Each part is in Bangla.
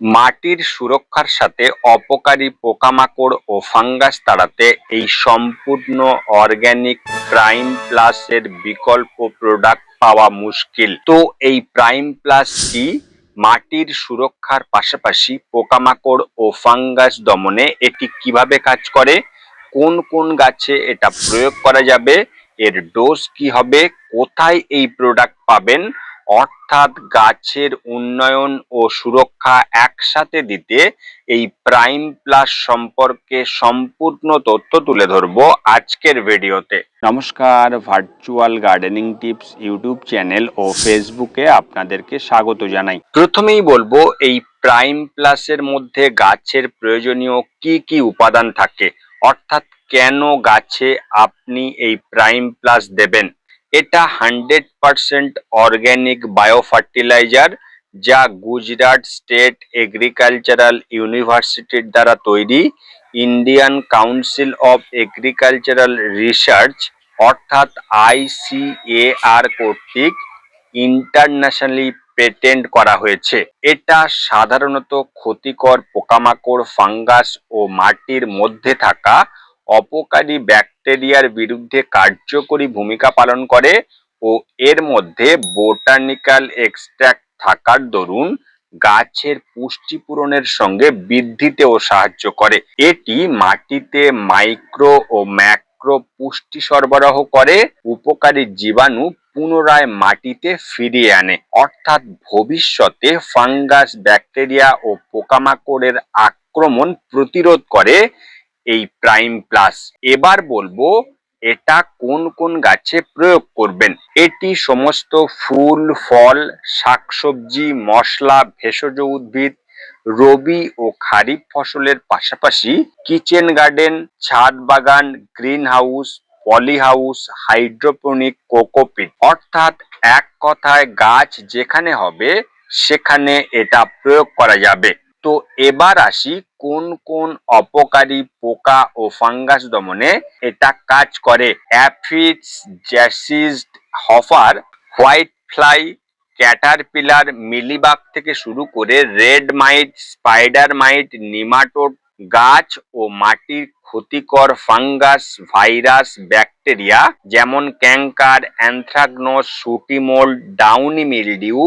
মাটির সুরক্ষার সাথে অপকারী পোকামাকড় ও ফাঙ্গাস তাড়াতে এই সম্পূর্ণ অর্গ্যানিক প্রাইম প্লাস এর বিকল্প প্রোডাক্ট পাওয়া মুশকিল। তো এই প্রাইম প্লাস কি? মাটির সুরক্ষার পাশাপাশি পোকামাকড় ও ফাঙ্গাস দমনে এটি কীভাবে কাজ করে? কোন কোন গাছে এটা প্রয়োগ করা যাবে? এর ডোজ কি হবে? কোথায় এই প্রোডাক্ট পাবেন? অর্থাৎ গাছের উন্নয়ন ও সুরক্ষা একসাথে দিতে এই প্রাইম প্লাস সম্পর্কে সম্পূর্ণ তথ্য তুলে ধরবো আজকের ভিডিওতে। নমস্কার virtual gardening tips YouTube channel ও ফেসবুকে আপনাদেরকে স্বাগত জানাই। প্রথমেই বলব এই প্রাইম প্লাসের মধ্যে গাছের প্রয়োজনীয় কি কি উপাদান থাকে? অর্থাৎ কেন গাছে আপনি এই প্রাইম প্লাস দেবেন? এটা hundred percent organic bio fertilizer যা গুজরাট স্টেট এগ্রিকালচারাল ইউনিভার্সিটির দ্বারা তৈরি। Indian council of agricultural research, অর্থাৎ আইসিএআর কর্তৃক ইন্টারন্যাশনালি পেটেন্ট করা হয়েছে। এটা সাধারণত ক্ষতিকর পোকামাকড়, ফাঙ্গাস ও মাটির মধ্যে থাকা অপকারী ব্যাকটেরিয়ার বিরুদ্ধে কার্যকরী ভূমিকা পালন করে ও এর মধ্যে বোটানিক্যাল এক্সট্রাক্ট থাকার দরুন গাছের পুষ্টি পূরণের সঙ্গে বৃদ্ধিতেও সাহায্য করে। এটি মাটিতে মাইক্রো ও ম্যাক্রো পুষ্টি সরবরাহ করে, উপকারী জীবাণু পুনরায় মাটিতে ফিরিয়ে আনে। অর্থাৎ ভবিষ্যতে ফাঙ্গাস ব্যাকটেরিয়া ও পোকামাকড়ের আক্রমণ প্রতিরোধ করে এই প্রাইম প্লাস এবার বলব, এটা কোন কোন গাছে প্রয়োগ করবেন? এটি সমস্ত ফুল, ফল, শাকসবজি, মশলা, ভেষজ উদ্ভিদ, রবি ও খারিফ ফসলের পাশাপাশি কিচেন গার্ডেন, ছাদ বাগান, green house, poly house, hydroponic cocopeat অর্থাৎ এক কথায় গাছ যেখানে হবে, সেখানে এটা প্রয়োগ করা যাবে। তো এবার আসি কোন কোন অপকারী পোকা ও ফাঙ্গাস দমনে এটা কাজ করে। Aphids, jassids, hopper, white fly, caterpillar, mealybug থেকে শুরু করে red mite, spider mite, nematode গাছ ও মাটির ক্ষতিকর ফাঙ্গাস, ভাইরাস, ব্যাকটেরিয়া যেমন canker anthracnose sooty mould downy mildew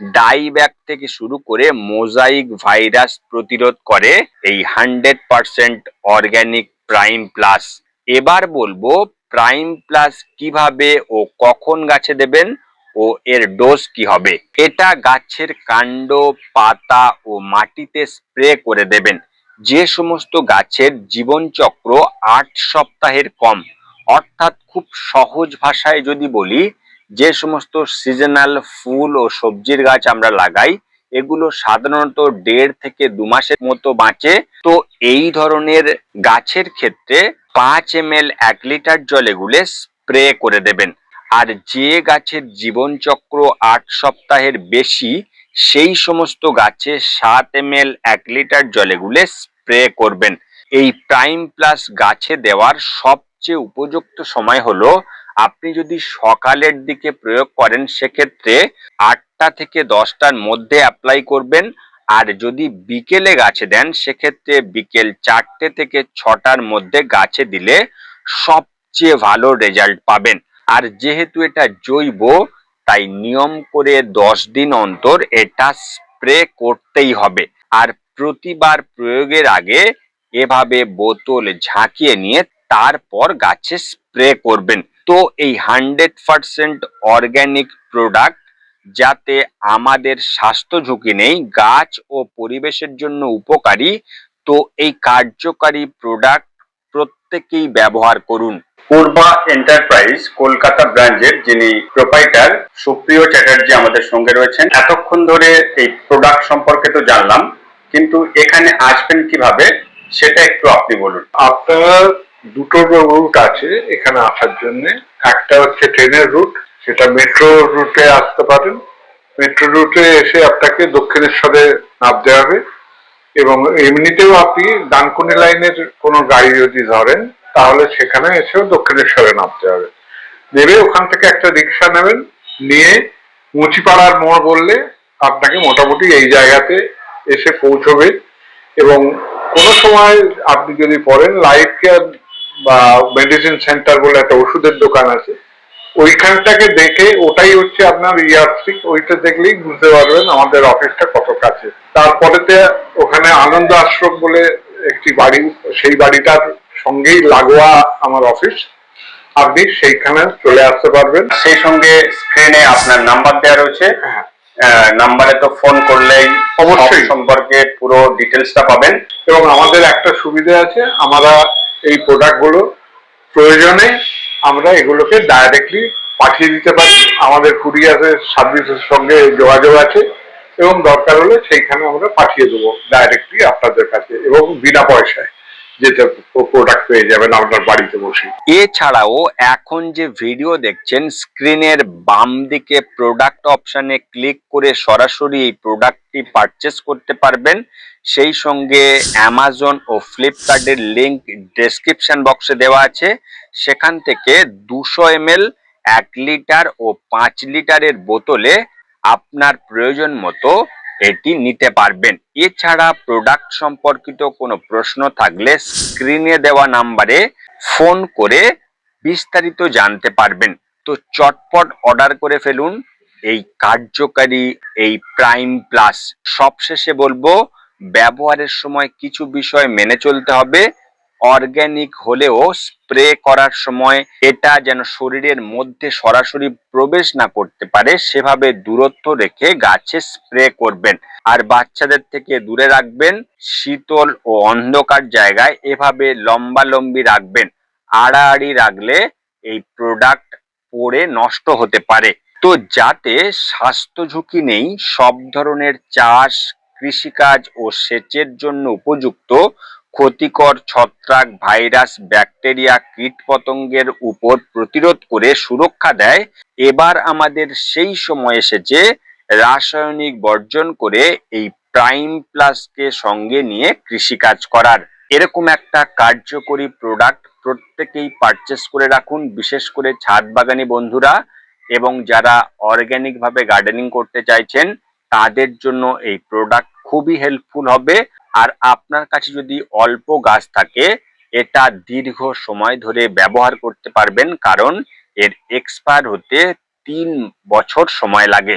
dieback থেকে শুরু করে মোজাইক ভাইরাস প্রতিরোধ করে এই hundred percent organic prime plus. এবার বলব, প্রাইম প্লাস কীভাবে ও কখন গাছে দেবেন ও এর ডোজ কি হবে? এটা গাছের কাণ্ড, পাতা ও মাটিতে স্প্রে করে দেবেন। যে সমস্ত গাছের জীবনচক্র আট সপ্তাহের কম, অর্থাৎ খুব সহজ ভাষায় যদি বলি যে সমস্ত সিজনাল ফুল ও সবজির গাছ আমরা লাগাই, এগুলো সাধারণত দেড় থেকে দু মাসের মতো বাঁচে। তো এই ধরনের গাছের ক্ষেত্রে পাঁচ এম এল এক লিটার জলে গুলে স্প্রে করে দেবেন। আর যে গাছের জীবনচক্র আট সপ্তাহের বেশি, সেই সমস্ত গাছে সাত এম এল এক লিটার জলে গুলে স্প্রে করবেন। এই প্রাইম প্লাস গাছে দেওয়ার সবচেয়ে উপযুক্ত সময় হলো আপনি যদি সকালের দিকে প্রয়োগ করেন, সেক্ষেত্রে আটটা থেকে দশটার মধ্যে অ্যাপ্লাই করবেন। আর যদি বিকেলে গাছে দেন, সেক্ষেত্রে বিকেল চারটে থেকে ছটার মধ্যে গাছে দিলে সবচেয়ে ভালো রেজাল্ট পাবেন। আর যেহেতু এটা জৈব, তাই নিয়ম করে দশ দিন অন্তর এটা স্প্রে করতেই হবে। আর প্রতিবার প্রয়োগের আগে এভাবে বোতল ঝাঁকিয়ে নিয়ে তারপর গাছে স্প্রে করবেন। তো এই হান্ড্রেড পার্সেন্ট অর্গ্যানিক প্রোডাক্ট যাতে আমাদের স্বাস্থ্য ঝুঁকি নেই গাছ ও পরিবেশের জন্য উপকারী তো এই কার্যকারী প্রোডাক্ট প্রত্যেকেই ব্যবহার করুন। পূর্বা এন্টারপ্রাইজ কলকাতা ব্রাঞ্চের যিনি প্রোপাইটার সুপ্রিয় চ্যাটার্জি আমাদের সঙ্গে রয়েছেন। এতক্ষণ ধরে এই প্রোডাক্ট সম্পর্কে তো জানলাম কিন্তু এখানে আসবেন কীভাবে সেটা একটু আপনি বলুন। আপনার দুটো রুট আছে এখানে আসার জন্য। একটা হচ্ছে ট্রেনের রুট সেটা মেট্রো রুটে আসতে পারেন। মেট্রো রুটে এসে আপনাকে দক্ষিণেশ্বরে নামতে হবে। এবং এমনিতেও আপনি ডানকুনি লাইনের কোনো গাড়ি যদি ধরেন, তাহলে সেখানে এসেও দক্ষিণেশ্বরে নামতে হবে। নেবে ওখান থেকে একটা রিক্সা নেবেন, নিয়ে মুচিপাড়ার মোড় বললে আপনাকে মোটামুটি এই জায়গাতে এসে পৌঁছবে। এবং কোনো সময় আপনি যদি পড়েন লাইফ কেয়ার বা মেডিসিন সেন্টার বলে একটা ওষুধের দোকান আছে ওইখানটাকে দেখে ওটাই হচ্ছে আপনার ইয়ারস্টিক ওইটা দেখলেই বুঝতে পারবেন আমাদের অফিসটা কত কাছে। তারপরেতে ওখানে আনন্দ আশ্রম বলে একটি বাড়ি সেই বাড়িটার সঙ্গেই লাগোয়া আমার অফিস। আপনি সেইখানে চলে আসতে পারবেন। সেই সঙ্গে স্ক্রিনে আপনার নাম্বার দেওয়া রয়েছে। হ্যাঁ। নাম্বারে তো ফোন করলেই অবশ্যই। সম্পর্কে পুরো ডিটেলসটা পাবেন। এবং আমাদের একটা সুবিধা আছে আমরা এই প্রোডাক্টগুলো প্রয়োজনে আমরা এগুলোকে ডাইরেক্টলি পাঠিয়ে দিতে পারি। আমাদের কুরিয়ারের সার্ভিসের সঙ্গে যোগাযোগ আছে এবং দরকার হলে সেইখানে আমরা পাঠিয়ে দেবো ডাইরেক্টলি আপনাদের কাছে এবং বিনা পয়সায়। এছাড়াও এখন যে ভিডিও দেখছেন স্ক্রিনের বাম দিকে প্রোডাক্ট অপশনে ক্লিক করে সরাসরি এই প্রোডাক্টটি পারচেস করতে পারবেন। সেই সঙ্গে অ্যামাজন ও ফ্লিপকার্টের লিংক ডেসক্রিপশন বক্সে দেওয়া আছে। সেখান থেকে দুশো এমএল এক লিটার ও পাঁচ লিটারের বোতলে আপনার প্রয়োজন মতো এটি নিতে পারবেন। এছাড়া প্রোডাক্ট সম্পর্কিত কোনো প্রশ্ন থাকলে স্ক্রিনে দেওয়া নাম্বারে ফোন করে বিস্তারিত জানতে পারবেন। তো চটপট অর্ডার করে ফেলুন। এই কার্যকারী, এই প্রাইম প্লাস সবশেষে বলব, ব্যবহারের সময় কিছু বিষয় মেনে চলতে হবে। অর্গ্যানিক হলেও স্প্রে করার সময় এটা যেন শরীরের মধ্যে সরাসরি প্রবেশ না করতে পারে, সেভাবে দূরত্ব রেখে গাছে স্প্রে করবেন। আর বাচ্চাদের থেকে দূরে রাখবেন, শীতল ও অন্ধকার জায়গায় এভাবে লম্বা লম্বি রাখবেন। আড়াআড়ি রাখলে এই প্রোডাক্ট পড়ে নষ্ট হতে পারে। তো যাতে স্বাস্থ্য ঝুঁকি নেই, সব ধরনের চাষ, কৃষিকাজ ও সেচের জন্য উপযুক্ত ক্ষতিকর ছত্রাক ভাইরাস ব্যাকটেরিয়া কীটপতঙ্গের উপর প্রতিরোধ করে সুরক্ষা দেয়, এবার আমাদের সেই সময় এসেছে রাসায়নিক বর্জন করে এই প্রাইম প্লাসকে সঙ্গে নিয়ে কৃষিকাজ করার। এরকম একটা কার্যকরী প্রোডাক্ট প্রত্যেকেই পারচেস করে রাখুন, বিশেষ করে ছাদ বাগানি বন্ধুরা এবং যারা অর্গ্যানিক ভাবে গার্ডেনিং করতে চাইছেন, তাদের জন্য এই প্রোডাক্ট খুবই হেল্পফুল হবে। আর আপনার কাছে যদি অল্প গাছ থাকে, এটা দীর্ঘ সময় ধরে ব্যবহার করতে পারবেন, কারণ এর এক্সপায়ার হতে তিন বছর সময় লাগে।